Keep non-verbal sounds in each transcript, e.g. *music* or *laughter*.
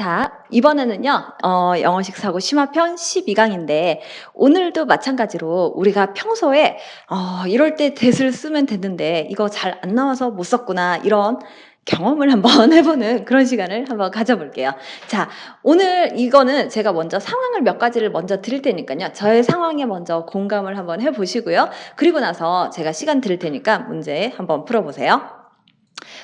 자, 이번에는요, 어, 영어식 사고 심화편 12강인데, 오늘도 마찬가지로 우리가 평소에, 어, 이럴 때 대을 쓰면 됐는데, 이거 잘 안 나와서 못 썼구나, 이런 경험을 *laughs* 한번 해보는 그런 시간을 한번 가져볼게요. 자, 오늘 이거는 제가 먼저 상황을 몇 가지를 먼저 드릴 테니까요. 저의 상황에 먼저 공감을 한번 해보시고요. 그리고 나서 제가 시간 드릴 테니까 문제 한번 풀어보세요.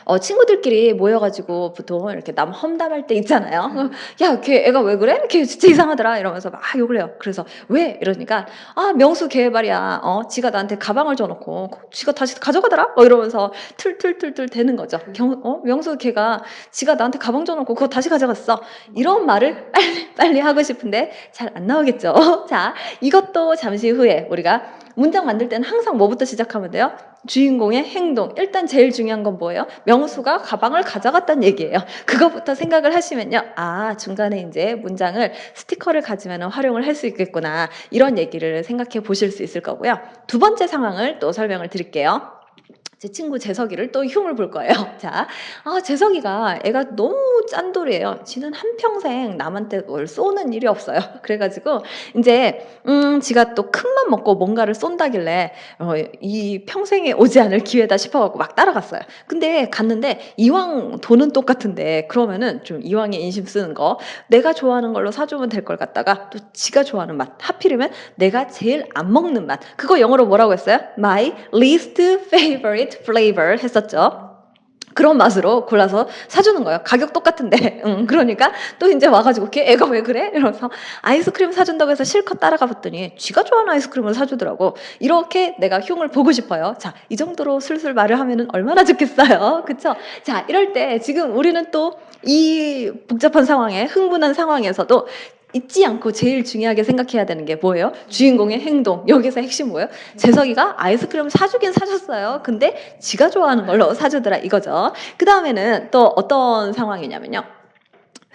어, 친구들끼리 모여 가지고 보통 이렇게 남 험담할 때 있잖아요. 야, 걔 애가 왜 그래? 걔 진짜 이상하더라. 이러면서 막 욕을 해요. 그래서 왜? 이러니까 아, 명수 걔 말이야. 어, 지가 나한테 가방을 줘 놓고 지가 다시 가져가더라. 뭐 이러면서 틀틀틀틀 대는 거죠. 경, 어, 명수 걔가 지가 나한테 가방 줘 놓고 그거 다시 가져갔어. 이런 말을 빨리 빨리 하고 싶은데 잘 안 나오겠죠. *laughs* 자, 이것도 잠시 후에 우리가 문장 만들 때는 항상 뭐부터 시작하면 돼요? 주인공의 행동. 일단 제일 중요한 건 뭐예요? 명수가 가방을 가져갔다는 얘기예요. 그거부터 생각을 하시면요. 아, 중간에 이제 문장을 스티커를 가지면 활용을 할 수 있겠구나. 이런 얘기를 생각해 보실 수 있을 거고요. 두 번째 상황을 또 설명을 드릴게요. 제 친구 재석이를 또 흉을 볼 거예요. *laughs* 자, 아, 재석이가 애가 너무 짠돌이에요. 지는 한평생 남한테 뭘 쏘는 일이 없어요. *laughs* 그래가지고, 이제, 음, 지가 또 큰맘 먹고 뭔가를 쏜다길래, 어, 이 평생에 오지 않을 기회다 싶어갖고 막 따라갔어요. 근데 갔는데, 이왕 돈은 똑같은데, 그러면은 좀 이왕에 인심 쓰는 거, 내가 좋아하는 걸로 사주면 될걸 갖다가, 또 지가 좋아하는 맛, 하필이면 내가 제일 안 먹는 맛. 그거 영어로 뭐라고 했어요? My least favorite flavor 했었죠. 그런 맛으로 골라서 사주는 거예요. 가격 똑같은데. *laughs* 응, 그러니까 또 이제 와가지고 걔 애가 왜 그래? 이러면서 아이스크림 사준다고 해서 실컷 따라가 봤더니 쥐가 좋아하는 아이스크림을 사주더라고. 이렇게 내가 흉을 보고 싶어요. 자, 이 정도로 술술 말을 하면은 얼마나 좋겠어요. *laughs* 그쵸? 자, 이럴 때 지금 우리는 또 이 복잡한 상황에 흥분한 상황에서도 잊지 않고 제일 중요하게 생각해야 되는 게 뭐예요? 주인공의 행동. 여기서 핵심 뭐예요? 재석이가 아이스크림 사주긴 사줬어요. 근데 지가 좋아하는 걸로 사주더라 이거죠. 그 다음에는 또 어떤 상황이냐면요.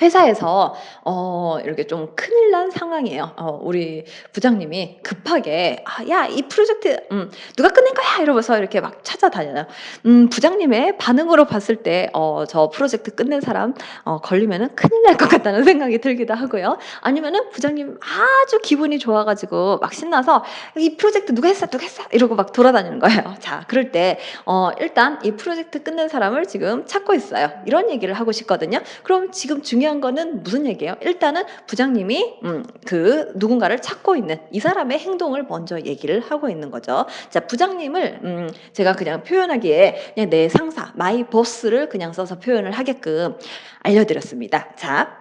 회사에서 어 이렇게 좀 큰일 난 상황이에요. 어 우리 부장님이 급하게 아, 야, 이 프로젝트 음, 누가 끝낸 거야? 이러면서 이렇게 막 찾아다녀요. 음, 부장님의 반응으로 봤을 때 어, 저 프로젝트 끝낸 사람 어, 걸리면은 큰일 날 것 같다는 생각이 들기도 하고요. 아니면은 부장님 아주 기분이 좋아 가지고 막 신나서 이 프로젝트 누가 했어? 누가 했어? 이러고 막 돌아다니는 거예요. *laughs* 자, 그럴 때 어, 일단 이 프로젝트 끝낸 사람을 지금 찾고 있어요. 이런 얘기를 하고 싶거든요. 그럼 지금 중요한 거는 무슨 얘기예요? 일단은 부장님이 음, 그 누군가를 찾고 있는 이 사람의 행동을 먼저 얘기를 하고 있는 거죠. 자, 부장님을 음, 제가 그냥 표현하기에 그냥 내 상사, 마이 보스를 그냥 써서 표현을 하게끔 알려드렸습니다. 자,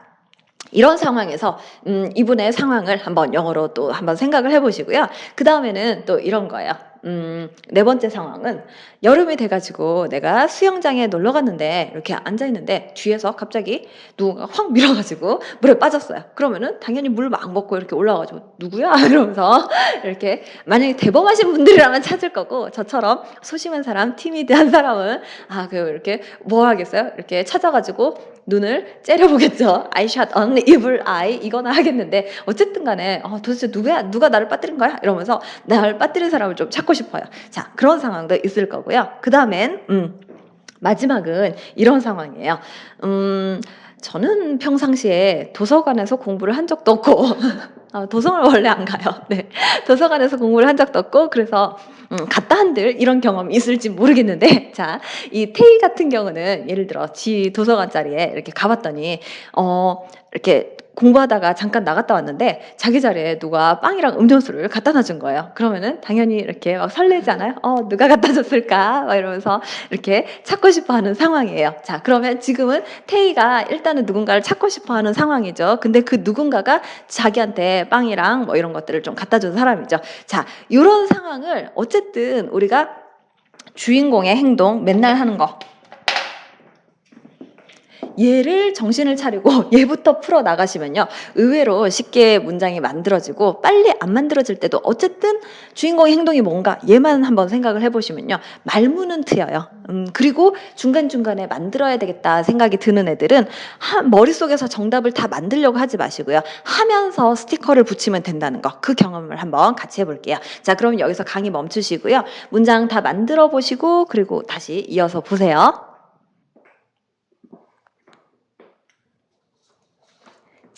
이런 상황에서 음, 이분의 상황을 한번 영어로 또 한번 생각을 해보시고요. 그 다음에는 또 이런 거예요. 음, 네 번째 상황은 여름이 돼가지고 내가 수영장에 놀러 갔는데 이렇게 앉아 있는데 뒤에서 갑자기 누군가 확 밀어가지고 물에 빠졌어요. 그러면은 당연히 물 막 먹고 이렇게 올라와가지고 누구야? *laughs* 이러면서 이렇게 만약에 대범하신 분들이라면 찾을 거고 저처럼 소심한 사람, 티미드한 사람은 아, 그 이렇게 뭐 하겠어요? 이렇게 찾아가지고 눈을 째려보겠죠. *laughs* Shot an evil eye 이거나 하겠는데 어쨌든 간에 어, 도대체 누구야? 누가 나를 빠뜨린 거야? 이러면서 나를 빠뜨린 사람을 좀 찾고 싶어요. 자, 그런 상황도 있을 거고요. 그 다음엔 음, 마지막은 이런 상황이에요. 음, 저는 평상시에 도서관에서 공부를 한 적도 없고 *laughs* 아, 도서관을 원래 안 가요. 네. 도서관에서 공부를 한 적도 없고 그래서 음, 갔다 한들 이런 경험이 있을지 모르겠는데 *laughs* 자, 이 테이 같은 경우는 예를 들어 지 도서관 자리에 이렇게 가봤더니 어 이렇게 공부하다가 잠깐 나갔다 왔는데 자기 자리에 누가 빵이랑 음료수를 갖다 놔준 거예요. 그러면은 당연히 이렇게 막 설레잖아요. 어, 누가 갖다 줬을까? 막 이러면서 이렇게 찾고 싶어 하는 상황이에요. 자, 그러면 지금은 태희가 일단은 누군가를 찾고 싶어 하는 상황이죠. 근데 그 누군가가 자기한테 빵이랑 뭐 이런 것들을 좀 갖다 준 사람이죠. 자, 이런 상황을 어쨌든 우리가 주인공의 행동 맨날 하는 거 얘를 정신을 차리고 *laughs* 얘부터 풀어 나가시면요. 의외로 쉽게 문장이 만들어지고 빨리 안 만들어질 때도 어쨌든 주인공의 행동이 뭔가 얘만 한번 생각을 해보시면요. 말문은 트여요. 음, 그리고 중간중간에 만들어야 되겠다 생각이 드는 애들은 하, 머릿속에서 정답을 다 만들려고 하지 마시고요. 하면서 스티커를 붙이면 된다는 거. 그 경험을 한번 같이 해볼게요. 자, 그럼 여기서 강의 멈추시고요. 문장 다 만들어 보시고 그리고 다시 이어서 보세요.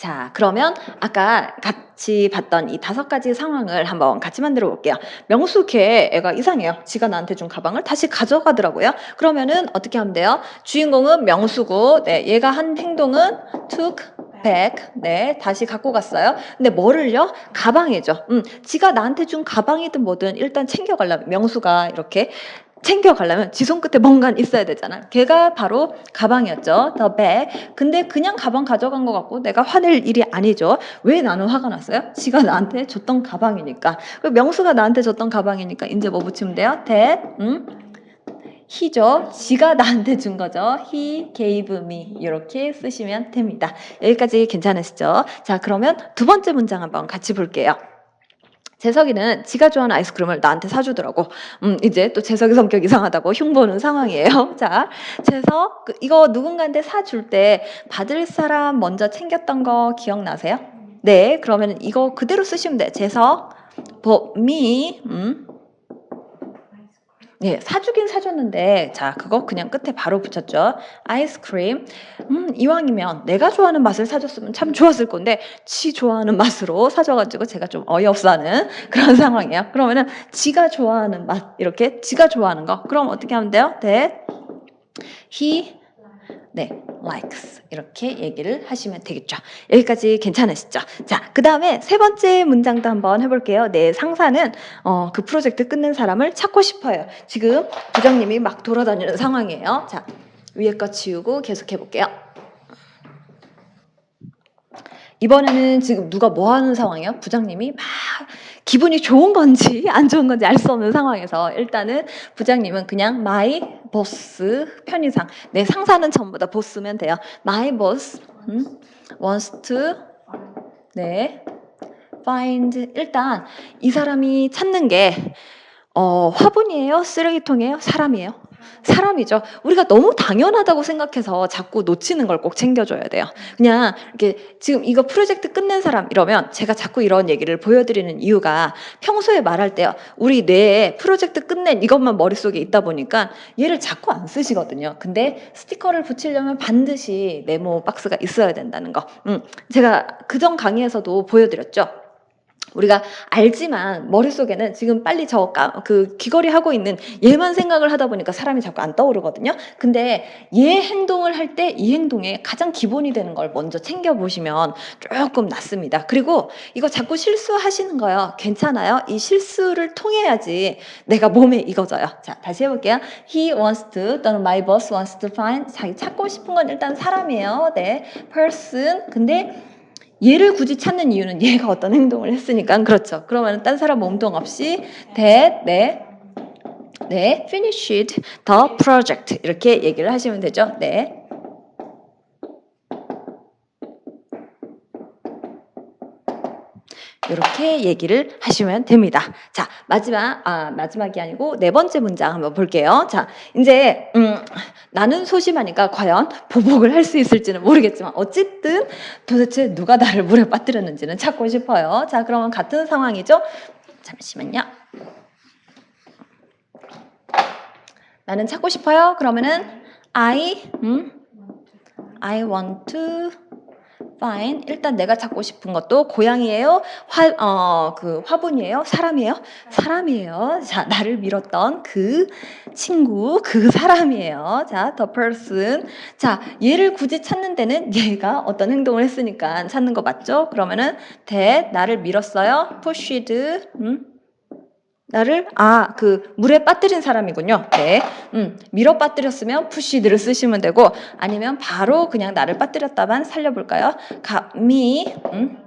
자, 그러면 아까 같이 봤던 이 다섯 가지 상황을 한번 같이 만들어 볼게요. 걔 애가 이상해요. 지가 나한테 준 가방을 다시 가져가더라고요. 그러면은 어떻게 하면 돼요? 주인공은 명수고, 네, 얘가 한 행동은 took back, 네, 다시 갖고 갔어요. 근데 뭐를요? 가방이죠. 음, 지가 나한테 준 가방이든 뭐든 일단 챙겨가려면 명수가 이렇게 챙겨가려면 지 손끝에 뭔가 있어야 되잖아. 걔가 바로 가방이었죠. The bag. 근데 그냥 가방 가져간 것 같고 내가 화낼 일이 아니죠. 왜 나는 화가 났어요? 지가 나한테 줬던 가방이니까. 그 명수가 나한테 줬던 가방이니까 이제 뭐 붙이면 돼요? that. 음? he죠. 지가 나한테 준 거죠. he gave me. 이렇게 쓰시면 됩니다. 여기까지 괜찮으시죠? 자, 그러면 두 번째 문장 한번 같이 볼게요. 재석이는 지가 좋아하는 아이스크림을 나한테 사주더라고. 음, 이제 또 재석이 성격 이상하다고 흉보는 상황이에요. *laughs* 자, 재석, 그, 이거 누군가한테 사줄 때 받을 사람 먼저 챙겼던 거 기억나세요? 네, 그러면 이거 그대로 쓰시면 돼. 재석, for me, 음, 예, 사주긴 사줬는데, 자, 그거 그냥 끝에 바로 붙였죠. 아이스크림. 음, 이왕이면 내가 좋아하는 맛을 사줬으면 참 좋았을 건데, 지 좋아하는 맛으로 사줘가지고 제가 좀 어이없어 하는 그런 *laughs* 상황이에요. 그러면은, 지가 좋아하는 맛, 이렇게, 지가 좋아하는 거. 그럼 어떻게 하면 돼요? that he, 네, likes. 이렇게 얘기를 하시면 되겠죠. 여기까지 괜찮으시죠? 자, 그 다음에 세 번째 문장도 한번 해볼게요. 내 상사는 어, 그 프로젝트 끝낸 사람을 찾고 싶어요. 지금 부장님이 막 돌아다니는 상황이에요. 자, 위에 거 치우고 계속 해볼게요. 이번에는 지금 누가 뭐 하는 상황이에요? 부장님이 막 기분이 좋은 건지 안 좋은 건지 알 수 없는 상황에서 일단은 부장님은 그냥 my boss 편의상 내 상사는 전부 다 보스면 돼요. my boss 음, wants to 네 find 일단 이 사람이 찾는 게 어, 화분이에요? 쓰레기통이에요? 사람이에요? 사람이죠. 우리가 너무 당연하다고 생각해서 자꾸 놓치는 걸 꼭 챙겨줘야 돼요. 그냥 이렇게 지금 이거 프로젝트 끝낸 사람 이러면 제가 자꾸 이런 얘기를 보여드리는 이유가 평소에 말할 때요. 우리 뇌에 프로젝트 끝낸 이것만 머릿속에 있다 보니까 얘를 자꾸 안 쓰시거든요. 근데 스티커를 붙이려면 반드시 네모 박스가 있어야 된다는 거. 음, 제가 그전 강의에서도 보여드렸죠. 우리가 알지만 머릿속에는 지금 빨리 저 그 귀걸이 하고 있는 얘만 생각을 하다 보니까 사람이 자꾸 안 떠오르거든요. 근데 얘 행동을 할 때 이 행동에 가장 기본이 되는 걸 먼저 챙겨 보시면 조금 낫습니다. 그리고 이거 자꾸 실수하시는 거요. 괜찮아요. 이 실수를 통해야지 내가 몸에 익어져요. 자, 다시 해 볼게요. He wants to 또는 my boss wants to find 자기 찾고 싶은 건 일단 사람이에요. 네, person. 근데 얘를 굳이 찾는 이유는 얘가 어떤 행동을 했으니까 그렇죠. 그러면 딴 사람 몸동 없이 that 네. 네, finished the project 이렇게 얘기를 하시면 되죠. 네. 이렇게 얘기를 하시면 됩니다. 자, 마지막, 아, 마지막이 아니고 네 번째 문장 한번 볼게요. 자, 이제, 음, 나는 소심하니까 과연 보복을 할 수 있을지는 모르겠지만, 어쨌든 도대체 누가 나를 물에 빠뜨렸는지는 찾고 싶어요. 자, 그러면 같은 상황이죠? 잠시만요. 나는 찾고 싶어요. 그러면은, I, 음, I want to fine. 일단 내가 찾고 싶은 것도 고양이에요. 화, 어, 그 화분이에요. 사람이에요. 사람이에요. 자, 나를 밀었던 그 친구, 그 사람이에요. 자, the person. 자, 얘를 굳이 찾는 데는 얘가 어떤 행동을 했으니까 찾는 거 맞죠? 그러면은 that 나를 밀었어요. pushed. 음? 나를 아 그 물에 빠뜨린 사람이군요. 네, 음, 밀어 빠뜨렸으면 푸시드를 쓰시면 되고 아니면 바로 그냥 나를 빠뜨렸다만 살려볼까요? me 음,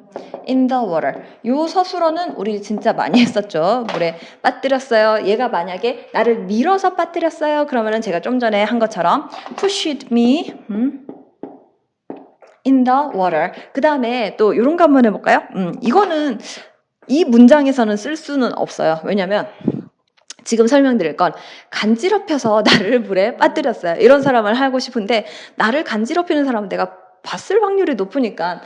in the water. 요 서술어는 우리 진짜 많이 *laughs* 했었죠. 물에 빠뜨렸어요. 얘가 만약에 나를 밀어서 빠뜨렸어요. 그러면은 제가 좀 전에 한 것처럼 pushed me 음, in the water. 그 다음에 또 이런 거 한번 해볼까요? 음, 이거는 이 문장에서는 쓸 수는 없어요. 왜냐면 지금 설명드릴 건 간지럽혀서 *laughs* 나를 물에 빠뜨렸어요. 이런 사람을 하고 싶은데 나를 간지럽히는 사람은 내가 봤을 확률이 높으니까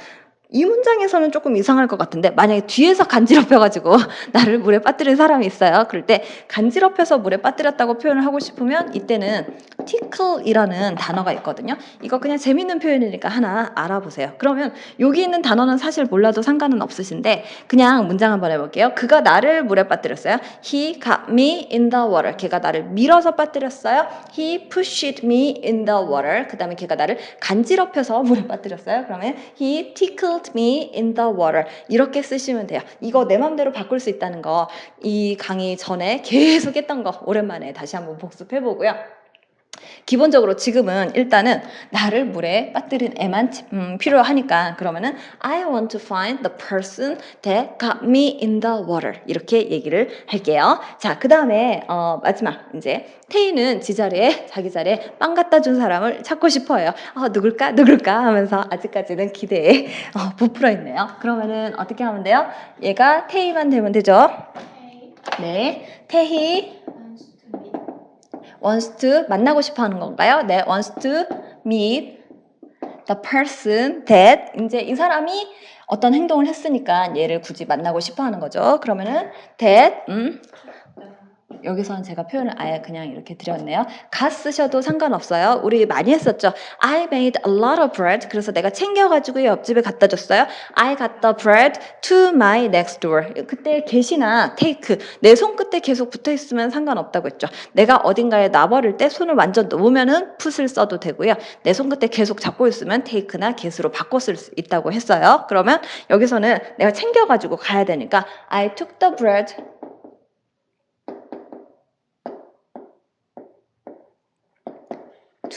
이 문장에서는 조금 이상할 것 같은데 만약에 뒤에서 간지럽혀가지고 *laughs* 나를 물에 빠뜨린 사람이 있어요. 그럴 때 간지럽혀서 물에 빠뜨렸다고 표현을 하고 싶으면 이때는 틱 tickle이라는 단어가 있거든요. 이거 그냥 재밌는 표현이니까 하나 알아보세요. 그러면 여기 있는 단어는 사실 몰라도 상관은 없으신데 그냥 문장 한번 해볼게요. 그가 나를 물에 빠뜨렸어요. He got me in the water. 걔가 나를 밀어서 빠뜨렸어요. He pushed me in the water. 그 다음에 걔가 나를 간지럽혀서 물에 빠뜨렸어요. 그러면 he tickled me in the water. 이렇게 쓰시면 돼요. 이거 내 맘대로 바꿀 수 있다는 거 이 강의 전에 계속 했던 거 오랜만에 다시 한번 복습해 보고요. 기본적으로 지금은 일단은 나를 물에 빠뜨린 애만 음, 필요하니까 그러면은 I want to find the person that got me in the water 이렇게 얘기를 할게요. 자, 그 다음에 어, 마지막 이제 태희는 지 자리에 자기 자리에 빵 갖다 준 사람을 찾고 싶어요. 어, 누굴까 누굴까 하면서 아직까지는 기대에 어, 부풀어 있네요. 그러면은 어떻게 하면 돼요? 얘가 태희만 되면 되죠. 네, 태희 wants to 만나고 싶어 하는 건가요? 네, wants to meet the person that 이제 이 사람이 어떤 행동을 했으니까 얘를 굳이 만나고 싶어 하는 거죠. 그러면은 that 음 여기서는 제가 표현을 아예 그냥 이렇게 드렸네요. 가 쓰셔도 상관없어요. 우리 많이 했었죠. I made a lot of bread. 그래서 내가 챙겨가지고 옆집에 갖다 줬어요. I got the bread to my next door. 그때 get이나 take 내 손끝에 계속 붙어 있으면 상관없다고 했죠. 내가 어딘가에 놔버릴 때 손을 완전 놓으면은 put을 써도 되고요. 내 손끝에 계속 잡고 있으면 take나 get으로 쓸수 있다고 했어요. 그러면 여기서는 내가 챙겨가지고 가야 되니까 I took the bread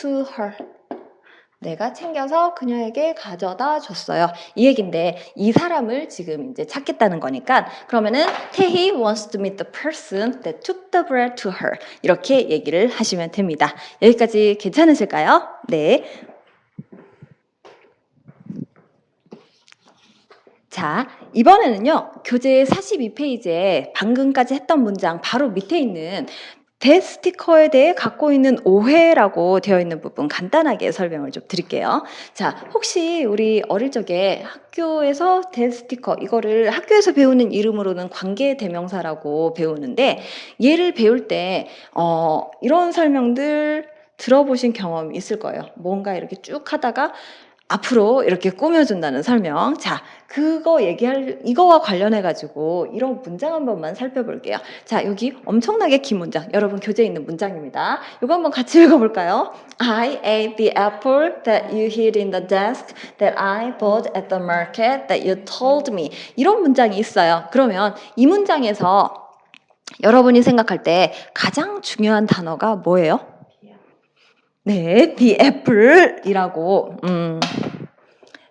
to her. 내가 챙겨서 그녀에게 가져다 줬어요. 이 얘긴데 이 사람을 지금 이제 찾겠다는 거니까 그러면은 태희 wants to meet the person that took the bread to her 이렇게 얘기를 하시면 됩니다. 여기까지 괜찮으실까요? 네. 자, 이번에는요, 교재 42페이지에 방금까지 했던 문장 바로 밑에 있는 대 스티커에 대해 갖고 있는 오해라고 되어 있는 부분 간단하게 설명을 좀 드릴게요. 자, 혹시 우리 어릴 적에 학교에서 대 스티커, 이거를 학교에서 배우는 이름으로는 관계 대명사라고 배우는데, 얘를 배울 때, 어, 이런 설명들 들어보신 경험 있을 거예요. 뭔가 이렇게 쭉 하다가 앞으로 이렇게 꾸며준다는 설명. 자, 그거 얘기할, 이거와 관련해가지고 이런 문장 한 번만 살펴볼게요. 자, 여기 엄청나게 긴 문장. 여러분 교재에 있는 문장입니다. 이거 한번 같이 읽어볼까요? I ate the apple that you hid in the desk that I bought at the market that you told me. 이런 문장이 있어요. 그러면 이 문장에서 여러분이 생각할 때 가장 중요한 단어가 뭐예요? 네, the apple이라고, 음,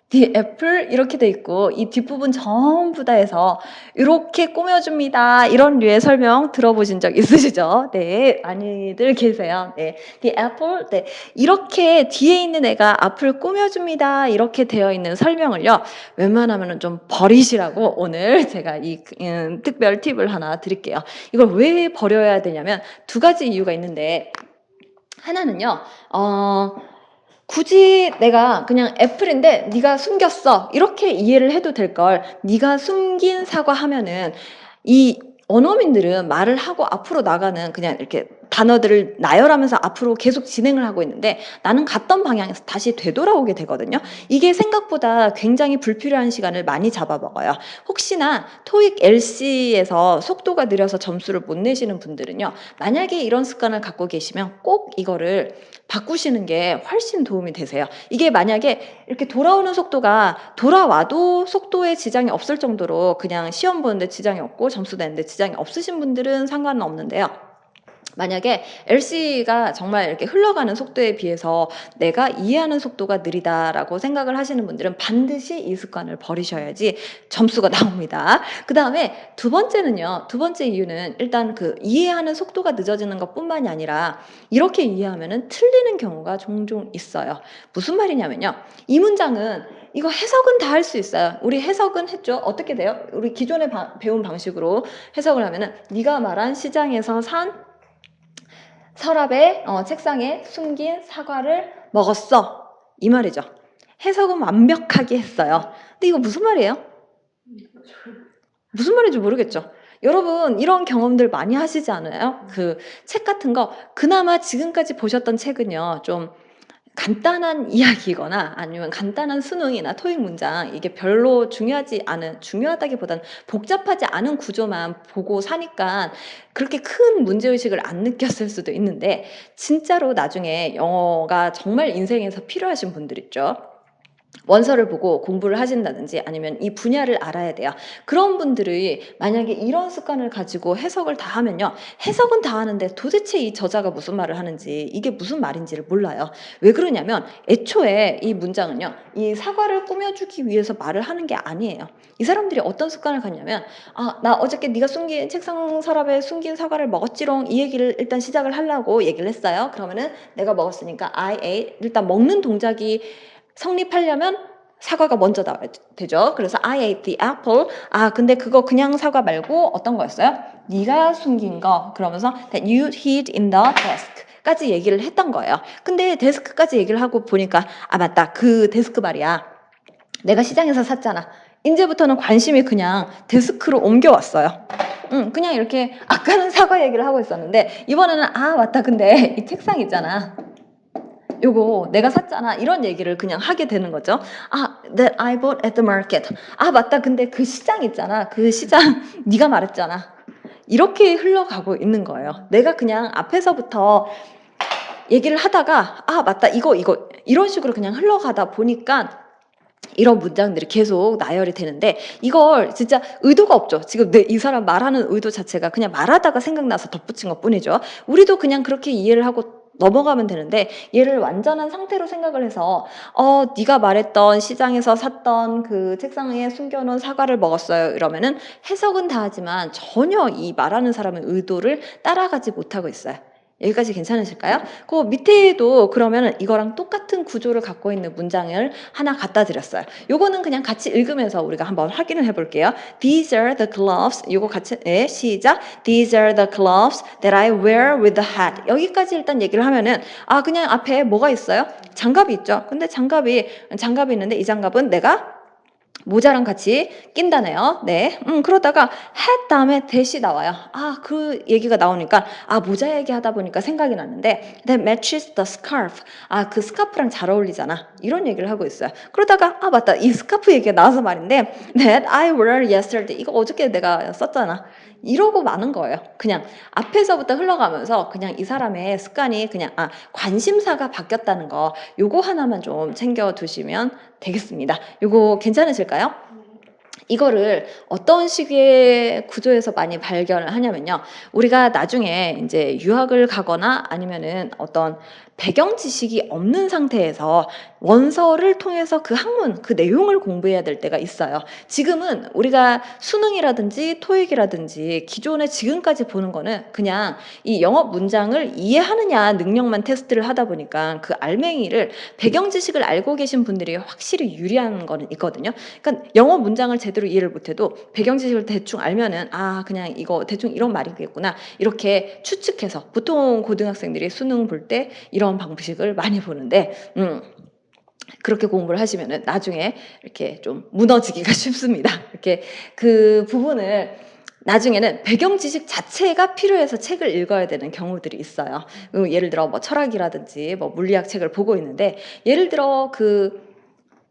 the apple 이렇게 돼 있고 이 뒷부분 전부 다 해서 이렇게 꾸며줍니다. 이런 류의 설명 들어보신 적 있으시죠? 네, 많이들 계세요. 네, the apple, 네, 이렇게 뒤에 있는 애가 앞을 꾸며줍니다. 이렇게 되어 있는 설명을요, 웬만하면은 좀 버리시라고 오늘 제가 이 음, 특별 팁을 하나 드릴게요. 이걸 왜 버려야 되냐면 두 가지 이유가 있는데. 하나는요, 어, 굳이 내가 그냥 애플인데 네가 숨겼어. 이렇게 이해를 해도 될 걸. 네가 숨긴 사과 하면은 이 원어민들은 말을 하고 앞으로 나가는 그냥 이렇게 단어들을 나열하면서 앞으로 계속 진행을 하고 있는데 나는 갔던 방향에서 다시 되돌아오게 되거든요. 이게 생각보다 굉장히 불필요한 시간을 많이 잡아먹어요. 혹시나 토익 LC에서 속도가 느려서 점수를 못 내시는 분들은요. 만약에 이런 습관을 갖고 계시면 꼭 이거를 바꾸시는 게 훨씬 도움이 되세요. 이게 만약에 이렇게 돌아오는 속도가 돌아와도 속도에 지장이 없을 정도로 그냥 시험 보는데 지장이 없고 점수 내는데 지장이 없으신 분들은 상관은 없는데요. 만약에 LC가 정말 이렇게 흘러가는 속도에 비해서 내가 이해하는 속도가 느리다라고 생각을 하시는 분들은 반드시 이 습관을 버리셔야지 점수가 나옵니다. 그 다음에 두 번째는요. 두 번째 이유는 일단 그 이해하는 속도가 늦어지는 것 뿐만이 아니라 이렇게 이해하면은 틀리는 경우가 종종 있어요. 무슨 말이냐면요. 이 문장은 이거 해석은 다 할 수 있어요. 우리 해석은 했죠. 어떻게 돼요? 우리 기존에 바- 배운 방식으로 해석을 하면은 네가 말한 시장에서 산 서랍에 어, 책상에 숨긴 사과를 먹었어. 이 말이죠. 해석은 완벽하게 했어요. 근데 이거 무슨 말이에요? 무슨 말인지 모르겠죠. 여러분 이런 경험들 많이 하시지 않아요? 그 책 같은 거 그나마 지금까지 보셨던 책은요 좀 간단한 *laughs* 이야기거나 아니면 간단한 수능이나 토익 문장 이게 별로 중요하지 않은 중요하다기보다는 복잡하지 않은 구조만 보고 사니까 그렇게 큰 문제 의식을 안 느꼈을 수도 있는데 진짜로 나중에 영어가 정말 인생에서 필요하신 분들 있죠. 원서를 보고 공부를 하신다든지 아니면 이 분야를 알아야 돼요. 그런 분들이 만약에 이런 습관을 가지고 해석을 다 하면요. 해석은 다 하는데 도대체 이 저자가 무슨 말을 하는지 이게 무슨 말인지를 몰라요. 왜 그러냐면 애초에 이 문장은요. 이 사과를 꾸며주기 위해서 말을 하는 게 아니에요. 이 사람들이 어떤 습관을 갖냐면 아, 나 어저께 네가 숨긴 책상 서랍에 숨긴 사과를 먹었지롱 이 얘기를 일단 시작을 하려고 얘기를 했어요. 그러면은 내가 먹었으니까 I ate 일단 먹는 동작이 성립하려면 사과가 먼저 나와야 되죠. 그래서 I ate the apple. 아, 근데 그거 그냥 사과 말고 어떤 거였어요? 네가 숨긴 거. 그러면서 that you hid in the desk. 까지 얘기를 했던 거예요. 근데 데스크까지 얘기를 하고 보니까 아 맞다 그 데스크 말이야. 내가 시장에서 샀잖아. 이제부터는 관심이 그냥 데스크로 옮겨왔어요. 응, 그냥 이렇게 아까는 사과 얘기를 하고 있었는데 이번에는 아 맞다 근데 이 책상 있잖아. 요거 내가 샀잖아 이런 얘기를 그냥 하게 되는 거죠. 아, that I bought at the market. 아 맞다 근데 그 시장 있잖아. 그 시장 *laughs* 네가 말했잖아. 이렇게 흘러가고 있는 거예요. 내가 그냥 앞에서부터 얘기를 하다가 아 맞다 이거 이거 이런 식으로 그냥 흘러가다 보니까 이런 문장들이 계속 나열이 되는데 이걸 진짜 의도가 없죠. 지금 내 이 사람 말하는 의도 자체가 그냥 말하다가 생각나서 덧붙인 것 뿐이죠. 우리도 그냥 그렇게 이해를 하고 넘어가면 되는데 얘를 완전한 상태로 생각을 해서 어 네가 말했던 시장에서 샀던 그 책상에 숨겨놓은 사과를 먹었어요 이러면은 해석은 다 하지만 전혀 이 말하는 사람의 의도를 따라가지 못하고 있어요. 여기까지 괜찮으실까요? 그 밑에도 그러면 이거랑 똑같은 구조를 갖고 있는 문장을 하나 갖다 드렸어요. 요거는 그냥 같이 읽으면서 우리가 한번 확인을 해볼게요. These are the gloves. 요거 같이 네, 시작. These are the gloves that I wear with the hat. 여기까지 일단 얘기를 하면은 아 그냥 앞에 뭐가 있어요? 장갑이 있죠. 근데 장갑이 장갑이 있는데 이 장갑은 내가 모자랑 같이 낀다네요. 네. 음, 그러다가 hat 다음에 that이 나와요. 아, 그 얘기가 나오니까, 아, 모자 얘기하다 보니까 생각이 났는데, that matches the scarf. 아, 그 스카프랑 잘 어울리잖아. 이런 얘기를 하고 있어요. 그러다가, 아, 맞다. 이 스카프 얘기가 나와서 말인데, that I wore yesterday. 이거 어저께 내가 썼잖아. 이러고 마는 거예요. 그냥 앞에서부터 흘러가면서 그냥 이 사람의 습관이 그냥 아 관심사가 바뀌었다는 거 요거 하나만 좀 챙겨 두시면 되겠습니다. 요거 괜찮으실까요? 이거를 어떤 식의 구조에서 많이 발견을 하냐면요. 우리가 나중에 이제 유학을 가거나 아니면은 어떤 배경 지식이 없는 상태에서 원서를 통해서 그 학문, 그 내용을 공부해야 될 때가 있어요. 지금은 우리가 수능이라든지 토익이라든지 기존에 지금까지 보는 거는 그냥 이 영어 문장을 이해하느냐 능력만 테스트를 하다 보니까 그 알맹이를 배경 지식을 알고 계신 분들이 확실히 유리한 거는 있거든요. 그러니까 영어 문장을 제대로 이해를 못해도 배경 지식을 대충 알면은 아 그냥 이거 대충 이런 말이겠구나 이렇게 추측해서 보통 고등학생들이 수능 볼 때 이런 방식을 많이 보는데 음. 그렇게 공부를 하시면은 나중에 이렇게 좀 무너지기가 *laughs* 쉽습니다. 이렇게 그 부분을 나중에는 배경 지식 자체가 필요해서 책을 읽어야 되는 경우들이 있어요. 음, 예를 들어 뭐 철학이라든지 뭐 물리학 책을 보고 있는데 예를 들어 그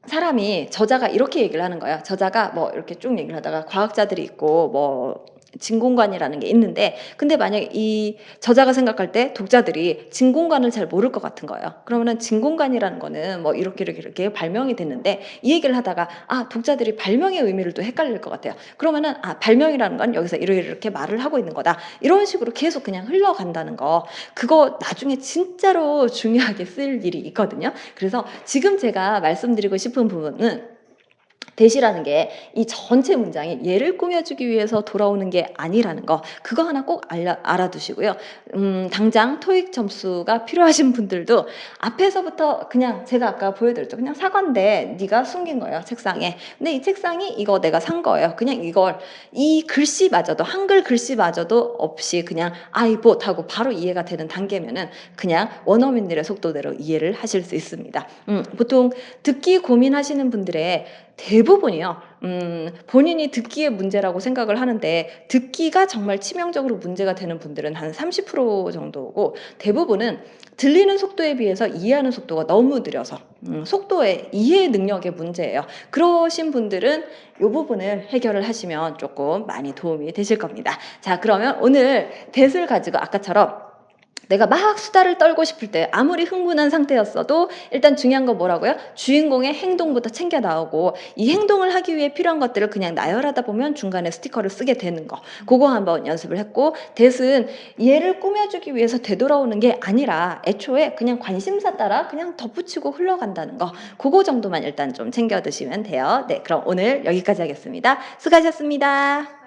사람이 저자가 이렇게 얘기를 하는 거예요. 저자가 뭐 이렇게 쭉 얘기를 하다가 과학자들이 있고 뭐 진공관이라는 게 있는데 근데 만약에 이 저자가 생각할 때 독자들이 진공관을 잘 모를 것 같은 거예요. 그러면은 진공관이라는 거는 뭐 이렇게 이렇게 이렇게 발명이 됐는데 이 얘기를 하다가 아 독자들이 발명의 의미를 또 헷갈릴 것 같아요. 그러면은 아 발명이라는 건 여기서 이렇게 이렇게 말을 하고 있는 거다. 이런 식으로 계속 그냥 흘러간다는 거 그거 나중에 진짜로 중요하게 쓸 일이 있거든요. 그래서 지금 제가 말씀드리고 싶은 부분은 대시라는 게 이 전체 문장이 얘를 꾸며주기 위해서 돌아오는 게 아니라는 거 그거 하나 꼭 알아, 알아두시고요. 음, 당장 토익 점수가 필요하신 분들도 앞에서부터 그냥 제가 아까 보여드렸죠. 그냥 사과인데 네가 숨긴 거예요 책상에. 근데 이 책상이 이거 내가 산 거예요. 그냥 이걸 이 글씨마저도 한글 글씨마저도 없이 그냥 아이봇 하고 바로 이해가 되는 단계면은 그냥 원어민들의 속도대로 이해를 하실 수 있습니다. 음, 보통 듣기 고민하시는 분들의 대부분이요. 음, 본인이 듣기의 문제라고 생각을 하는데 듣기가 정말 치명적으로 문제가 되는 분들은 한 30% 정도고 대부분은 들리는 속도에 비해서 이해하는 속도가 너무 느려서 음, 속도의 이해 능력의 문제예요. 그러신 분들은 이 부분을 해결을 하시면 조금 많이 도움이 되실 겁니다. 자, 그러면 오늘 대을 가지고 아까처럼 내가 막 수다를 떨고 싶을 때 아무리 흥분한 상태였어도 일단 중요한 건 뭐라고요? 주인공의 행동부터 챙겨 나오고 이 행동을 하기 위해 필요한 것들을 그냥 나열하다 보면 중간에 스티커를 쓰게 되는 거 그거 한번 연습을 했고 대은 얘를 꾸며주기 위해서 되돌아오는 게 아니라 애초에 그냥 관심사 따라 그냥 덧붙이고 흘러간다는 거 그거 정도만 일단 좀 챙겨 드시면 돼요. 네 그럼 오늘 여기까지 하겠습니다. 수고하셨습니다.